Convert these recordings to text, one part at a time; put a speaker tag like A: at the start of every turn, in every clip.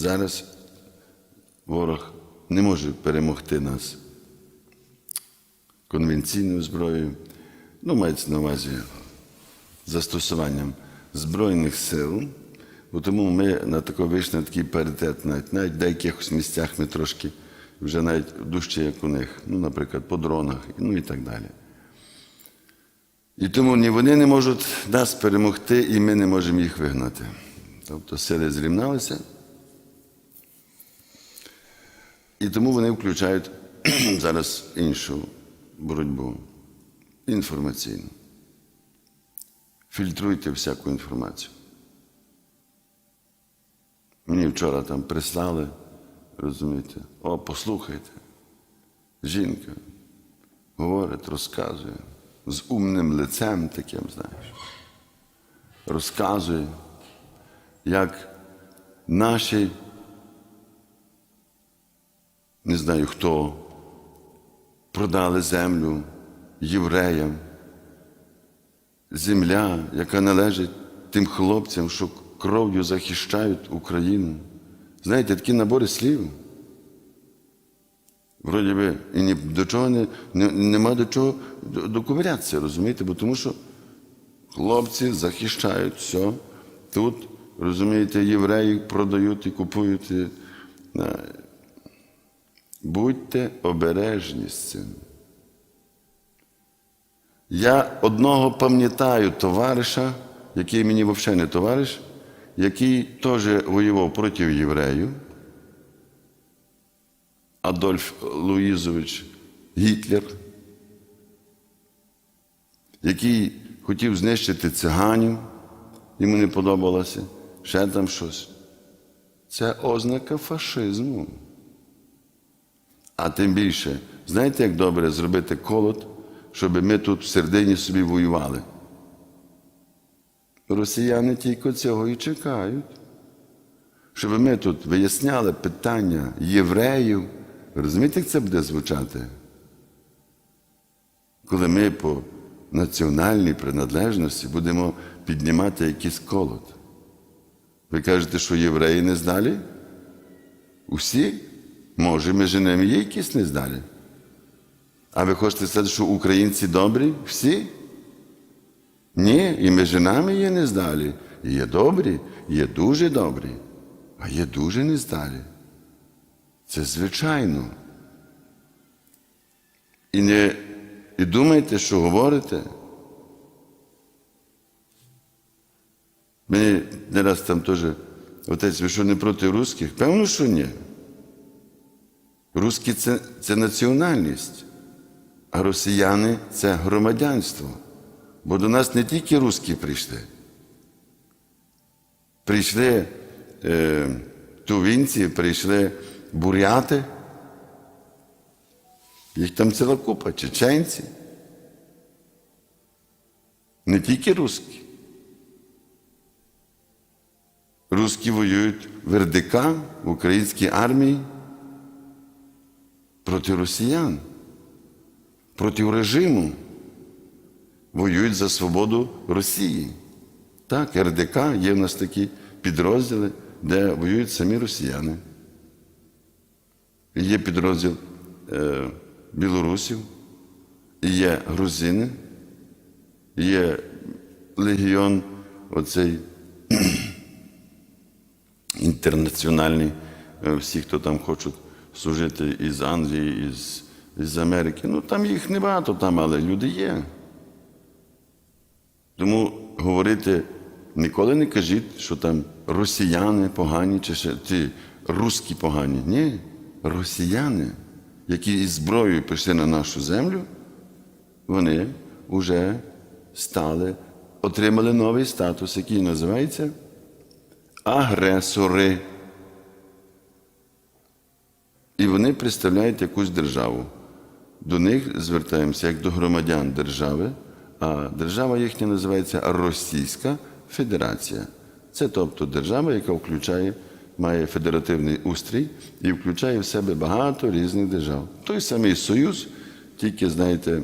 A: Зараз ворог не може перемогти нас конвенційною зброєю, ну, мається на увазі застосуванням Збройних сил, бо тому ми на тако вийшли на такий паритет, навіть, навіть в деяких місцях ми трошки вже навіть дужче, як у них, ну, наприклад, по дронах, ну і так далі. І тому ні вони не можуть нас перемогти, і ми не можемо їх вигнати. Тобто сили зрівналися. І тому вони включають зараз іншу боротьбу інформаційну. Фільтруйте всяку інформацію. Мені вчора там прислали, розумієте, о, послухайте. Жінка говорить, розказує з умним лицем таким, знаєш. Розказує, як наші, не знаю хто, продали землю євреям. Земля, яка належить тим хлопцям, що кров'ю захищають Україну. Знаєте, такі набори слів. Вроді би, і ні до чого не, не, нема до чого до- доковирятися, розумієте? Бо тому що хлопці захищають все. Тут, розумієте, євреї продають і купують. І, е, Будьте обережні з цим. Я одного пам'ятаю товариша, який мені взагалі не товариш, який теж воював проти євреїв. Адольф Луїзович Гітлер, який хотів знищити циганів, йому не подобалося, ще там щось. Це ознака фашизму. А тим більше, знаєте, як добре зробити колод, щоб ми тут в середині собі воювали? Росіяни тільки цього і чекають. Щоб ми тут виясняли питання євреїв. Розумієте, як це буде звучати? Коли ми по національній приналежності будемо піднімати якийсь колод. Ви кажете, що євреї не здалі? Усі? Може, між ними є якісь не здалі? А ви хочете сказати, що українці добрі? Всі? Ні, і між нами є нездалі. Є добрі, є дуже добрі, а є дуже нездалі. Це звичайно. І не і думайте, що говорите. Мені не раз там теж, отець, ви що не проти русських? Певно, що ні. Русські це, це національність, а росіяни це громадянство. Бо до нас не тільки русські прийшли. Прийшли е, тувінці, прийшли буряти. Їх там ціла купа, чеченці. Не тільки русські. Русські воюють в РДК, в українській армії проти росіян, проти режиму. Воюють за свободу Росії. Так, РДК є в нас такі підрозділи, де воюють самі росіяни. Є підрозділ е, білорусів, є грузини, є легіон оцей інтернаціональний, е, всі, хто там хочуть служити із Англії, із, із Америки. Ну там їх небагато, там, але люди є. Тому говорити ніколи не кажіть, що там росіяни погані, чи ще ті русські погані. Ні, росіяни, які із зброєю прийшли на нашу землю, вони вже стали, отримали новий статус, який називається агресори. І вони представляють якусь державу. До них звертаємося як до громадян держави, а держава їхня називається Російська Федерація. Це тобто держава, яка включає, має федеративний устрій і включає в себе багато різних держав. Той самий Союз, тільки, знаєте,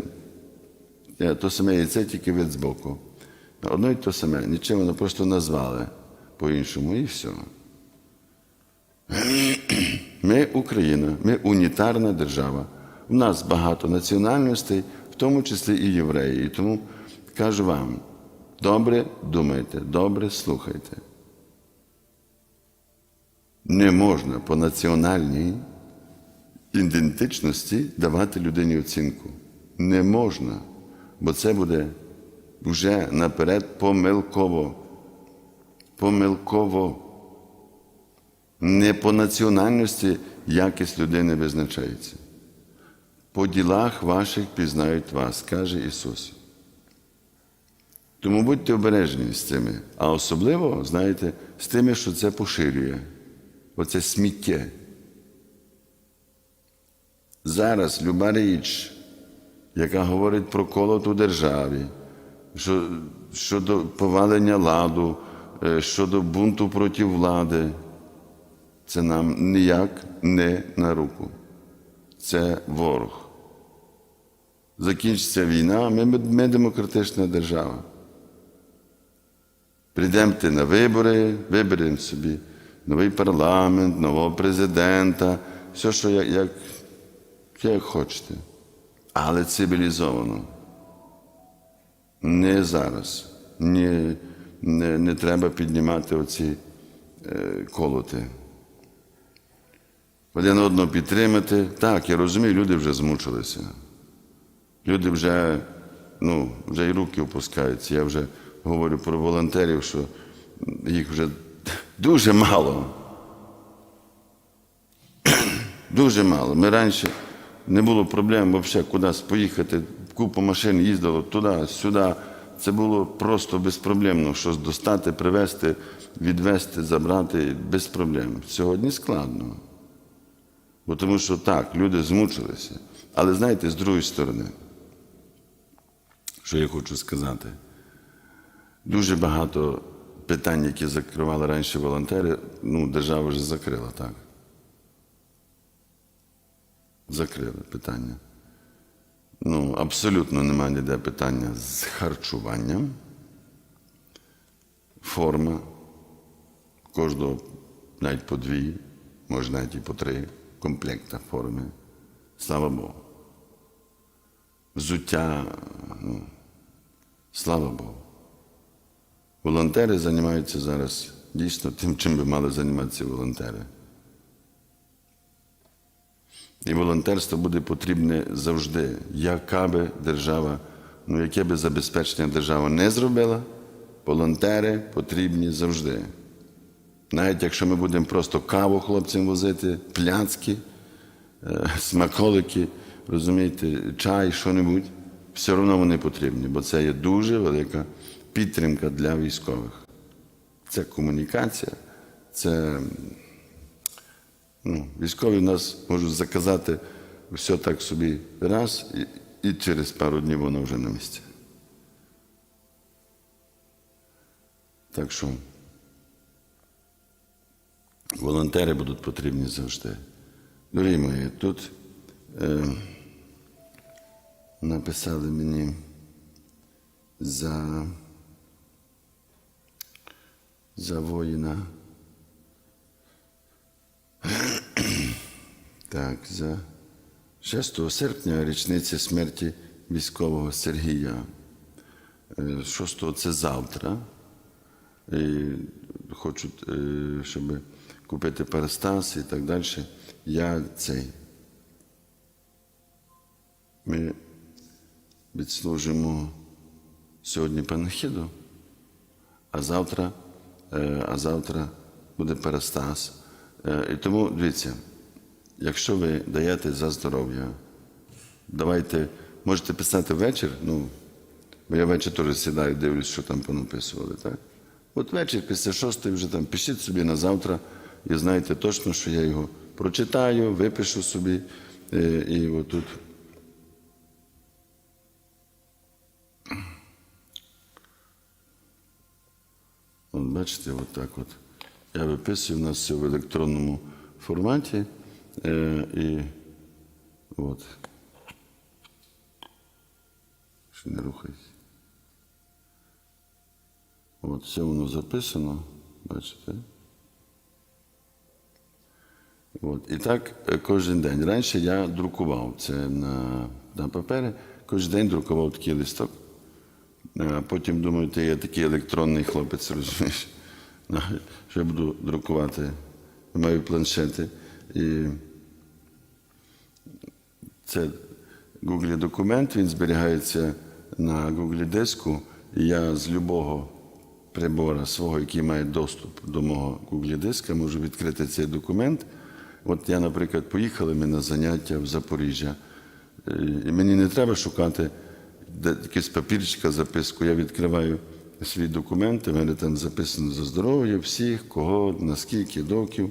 A: е, то саме яйце, тільки вид збоку. Одно й то саме, нічим воно просто назвали по-іншому і все. Ми Україна, ми унітарна держава. У нас багато національностей, в тому числі і євреї. І тому кажу вам, добре думайте, добре слухайте. Не можна по національній ідентичності давати людині оцінку. Не можна, бо це буде вже наперед помилково. Помилково. Не по національності якість людини визначається. По ділах ваших пізнають вас, каже Ісус. Тому будьте обережні з цими, а особливо, знаєте, з тими, що це поширює. Оце сміття. Зараз люба річ, яка говорить про колот у державі, що, щодо повалення ладу, е, щодо бунту проти влади, це нам ніяк не на руку. Це ворог. Закінчиться війна, ми, ми демократична держава. Прийдемте на вибори, виберемо собі новий парламент, нового президента, все, що як, як, як хочете. Але цивілізовано. Не зараз. Не, не, не треба піднімати оці е, колоти. Один одного підтримати. Так, я розумію, люди вже змучилися. Люди вже, ну, вже і руки опускаються. Я вже говорю про волонтерів, що їх вже дуже мало. Дуже мало. Ми раніше не було проблем взагалі кудись поїхати, купа машин їздило туди, сюди. Це було просто безпроблемно, щось достати, привезти, відвезти, забрати без проблем. Сьогодні складно. Бо тому що так, люди змучилися. Але знаєте, з другої сторони, що я хочу сказати, дуже багато питань, які закривали раніше волонтери, ну, держава вже закрила, так. Закрили питання. Ну, абсолютно немає ніде питання з харчуванням. Форма. Кожного навіть по дві, може навіть і по три комплекта форми. Слава Богу. Взуття, ну, слава Богу. Волонтери займаються зараз дійсно тим, чим би мали займатися волонтери. І волонтерство буде потрібне завжди, яка би держава, ну яке би забезпечення держава не зробила, волонтери потрібні завжди. Навіть якщо ми будемо просто каву хлопцям возити, пляцки, е, смаколики, розумієте, чай, що-небудь, все одно вони потрібні, бо це є дуже велика підтримка для військових. Це комунікація, це ну, військові в нас можуть заказати все так собі раз, і, і через пару днів воно вже на місці. Так що волонтери будуть потрібні завжди. Дорогі мої, тут е, написали мені за, за воїна. Так, за 6 серпня річниця смерті військового Сергія. Е, 6 це завтра. І хочуть, е, щоб купити перестас і так далі. Я цей. Ми відслужимо сьогодні панахіду, а завтра, е, а завтра буде перестас. Е, І тому дивіться, якщо ви даєте за здоров'я, давайте, можете писати вечір, ну, бо я ввечері теж сідаю, дивлюсь, що там понаписували, так? От вечір після шостої вже там пишіть собі на завтра і знаєте точно, що я його прочитаю, випишу собі е, і отут. От бачите, от так от. Я виписую, у нас все в електронному форматі. Е, і от. Ще не рухайся. От все воно записано, бачите? От. І так е, кожен день. Раніше я друкував це на, на папері, кожен день друкував такий листок. А потім думаю, ти є такий електронний хлопець, розумієш, Ну, що я буду друкувати. Маю планшети. І це Google документ, він зберігається на Google диску. І я з любого прибора свого, який має доступ до мого Google диска, можу відкрити цей документ. От я, наприклад, поїхали ми на заняття в Запоріжжя, Е, і мені не треба шукати якийсь папірчика, записку. Я відкриваю свій документ, в мене там записано за здоров'я всіх, кого, наскільки років.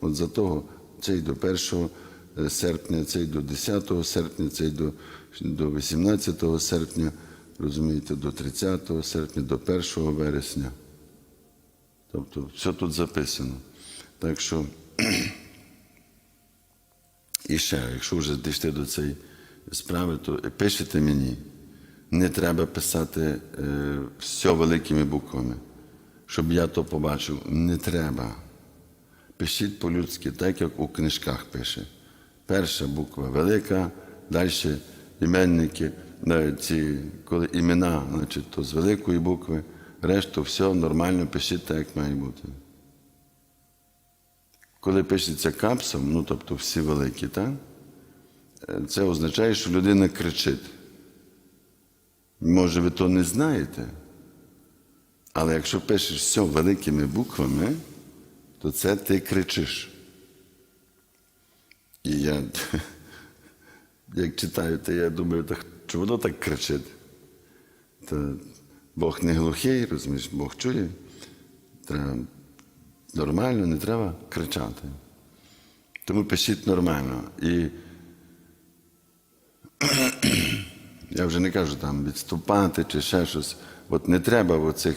A: От за того цей до 1 серпня, цей до 10 серпня, цей до, до 18 серпня, розумієте, до 30 серпня, до 1 вересня. Тобто все тут записано. Так що, і ще, якщо вже дійшли до цієї справи, то пишете мені. Не треба писати е, все великими буквами, щоб я то побачив. Не треба. Пишіть по-людськи, так як у книжках пише. Перша буква велика, далі іменники, ці, коли імена, значить, то з великої букви, решту все нормально пишіть так, як має бути. Коли пишеться капсом, ну тобто всі великі, так? Це означає, що людина кричить. Може, ви то не знаєте, але якщо пишеш все великими буквами, то це ти кричиш. І я, як читаю, то я думаю, так, чи воно так кричить? Та Бог не глухий, розумієш, Бог чує. Треба нормально, не треба кричати. Тому пишіть нормально. І я вже не кажу там відступати чи ще щось. От не треба оцих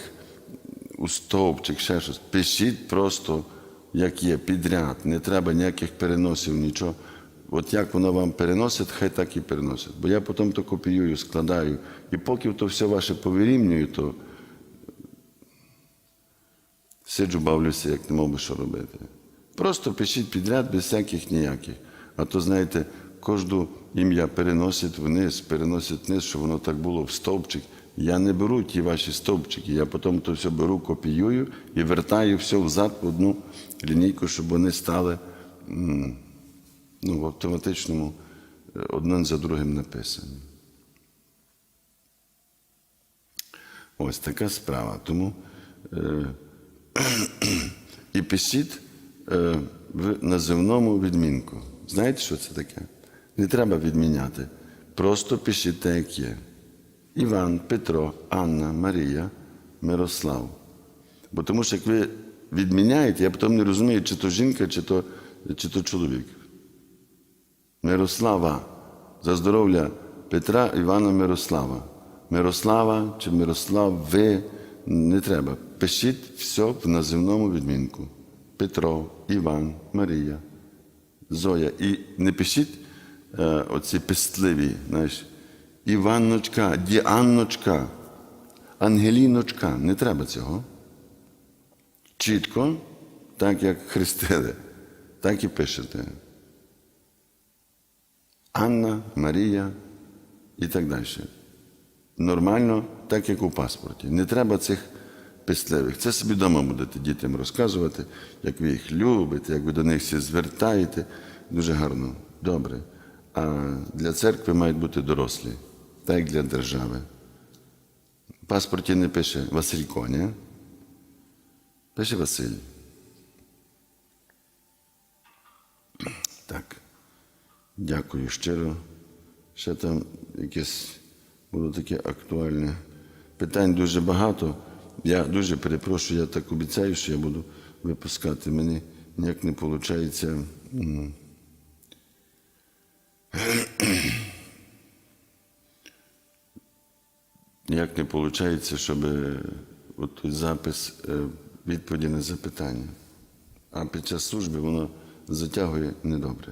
A: устовпчик, ще щось. Пишіть просто, як є, підряд. Не треба ніяких переносів, нічого. От як воно вам переносить, хай так і переносить. Бо я потім то копіюю, складаю. І поки то все ваше повирівнюю, то сиджу, бавлюся, як не мов би що робити. Просто пишіть підряд без всяких ніяких. А то, знаєте, кожну ім'я переносить вниз, переносить вниз, щоб воно так було в стовпчик. Я не беру ті ваші стовпчики, я потім то все беру, копіюю і вертаю все взад в одну лінійку, щоб вони стали ну, в автоматичному е, одним за другим написані. Ось така справа. Тому е, і пишіть е, в називному відмінку. Знаєте, що це таке? Не треба відміняти. Просто пишіть те, як є. Іван, Петро, Анна, Марія, Мирослав. Бо тому що як ви відміняєте, я потім не розумію, чи то жінка, чи то, чи то чоловік. Мирослава за здоров'я Петра Івана Мирослава. Мирослава чи Мирослав, ви не треба. Пишіть все в називному відмінку. Петро, Іван, Марія, Зоя. І не пишіть е, оці пестливі, знаєш, Іванночка, Діанночка, Ангеліночка. Не треба цього. Чітко, так як хрестили, так і пишете. Анна, Марія і так далі. Нормально, так як у паспорті. Не треба цих пестливих. Це собі вдома будете дітям розказувати, як ви їх любите, як ви до них всі звертаєте. Дуже гарно, добре. А для церкви мають бути дорослі, так як для держави. В паспорті не пише Василько, ні? Пише Василь. Так. Дякую щиро. Ще там якесь було таке актуальне. Питань дуже багато. Я дуже перепрошую, я так обіцяю, що я буду випускати. Мені ніяк не виходить. Ніяк не виходить, щоб е, от запис е, відповіді на запитання. А під час служби воно затягує недобре.